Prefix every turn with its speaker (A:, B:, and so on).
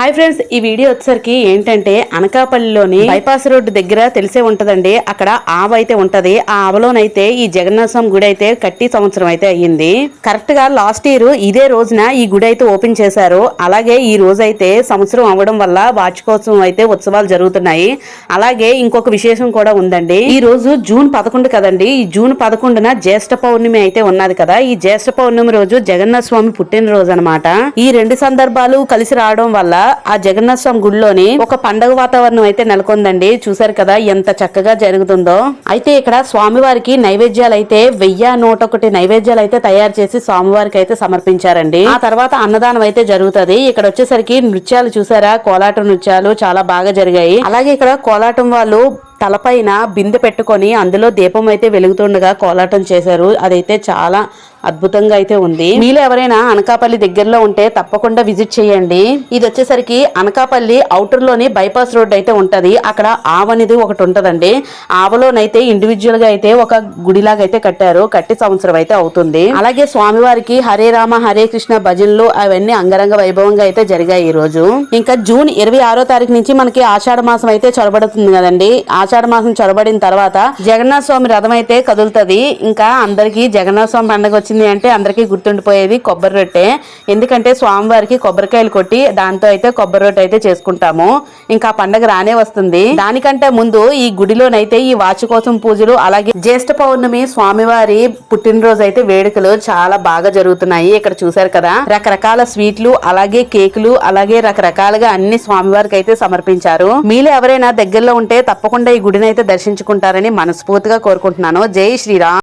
A: Hi friends ఈ video వచ్చేసరికి ఏంటంటే అనకాపల్లిలోని బైపాస్ రోడ్డు దగ్గర తెలిసే ఉంటదండి. అక్కడ ఆవ అయితే ఉంటది. ఆ ఆవలోనైతే ఈ జగన్నాథ స్వామి గుడి అయితే కట్టి సంవత్సరం అయితే అయ్యింది. కరెక్ట్గా లాస్ట్ ఇయర్ ఇదే రోజున ఈ గుడి అయితే ఓపెన్ చేశారు. అలాగే ఈ రోజు అయితే సంవత్సరం అవ్వడం వల్ల వార్షికోత్సవం అయితే ఉత్సవాలు జరుగుతున్నాయి. అలాగే ఇంకొక విశేషం కూడా ఉందండి. ఈ రోజు జూన్ పదకొండు కదండి. ఈ జూన్ పదకొండున జ్యేష్ఠ పౌర్ణమి అయితే ఉన్నది కదా. ఈ జ్యేష్ఠ పౌర్ణమి రోజు జగన్నాథ స్వామి పుట్టినరోజు అనమాట ఈ రెండు సందర్భాలు కలిసి రావడం వల్ల ఆ జగన్నాథ స్వామి గుడిలోని ఒక పండగ వాతావరణం అయితే నెలకొందండి. చూసారు కదా ఎంత చక్కగా జరుగుతుందో. అయితే ఇక్కడ స్వామివారికి నైవేద్యాలు అయితే వెయ్యి నూట ఒకటి నైవేద్యాలు అయితే తయారు చేసి స్వామివారికి అయితే సమర్పించారండి. ఆ తర్వాత అన్నదానం అయితే జరుగుతది. ఇక్కడ వచ్చేసరికి నృత్యాలు చూసారా? కోలాటం నృత్యాలు చాలా బాగా జరిగాయి. అలాగే ఇక్కడ కోలాటం వాళ్ళు తలపైన బిందె పెట్టుకొని అందులో దీపం అయితే వెలుగుతుండగా కోలాటం చేశారు. అదైతే చాలా అద్భుతంగా అయితే ఉంది. మీలో ఎవరైనా అనకాపల్లి దగ్గరలో ఉంటే తప్పకుండా విజిట్ చేయండి. ఇది వచ్చేసరికి అనకాపల్లి అవుటర్లోని బైపాస్ రోడ్ అయితే ఉంటది. అక్కడ ఆవ అనేది ఒకటి ఉంటదండి. ఆవలోనైతే ఇండివిజువల్గా అయితే ఒక గుడిలాగా అయితే కట్టారు. కట్టి సంవత్సరం అయితే అవుతుంది. అలాగే స్వామివారికి హరే రామ హరే కృష్ణ భజనలు అవన్నీ అంగరంగ వైభవంగా అయితే జరిగాయి ఈ రోజు. ఇంకా జూన్ ఇరవై ఆరో తారీఖు నుంచి మనకి ఆషాఢ మాసం అయితే చొరబడుతుంది కదండి. ఆషాఢ మాసం చొరబడిన తర్వాత జగన్నాథ స్వామి రథం అయితే కదులుతుంది. ఇంకా అందరికీ జగన్నాథ స్వామి పండగ వచ్చింది అంటే అందరికీ గుర్తుండిపోయేది కొబ్బరి రొట్టె. ఎందుకంటే స్వామివారికి కొబ్బరికాయలు కొట్టి దాంతో అయితే కొబ్బరి రొట్టె అయితే చేసుకుంటాము. ఇంకా పండగ రానే వస్తుంది. దానికంటే ముందు ఈ గుడిలోనైతే ఈ వార్షికోత్సవం పూజలు అలాగే జ్యేష్ఠ పౌర్ణమి స్వామివారి పుట్టినరోజు అయితే వేడుకలు చాలా బాగా జరుగుతున్నాయి. ఇక్కడ చూసారు కదా రకరకాల స్వీట్లు అలాగే కేకులు అలాగే రకరకాలుగా అన్ని స్వామివారికి అయితే సమర్పించారు. మీలో ఎవరైనా దగ్గరలో ఉంటే తప్పకుండా ఈ గుడిని అయితే దర్శించుకుంటారని మనస్ఫూర్తిగా కోరుకుంటున్నాను. జై శ్రీరామ్.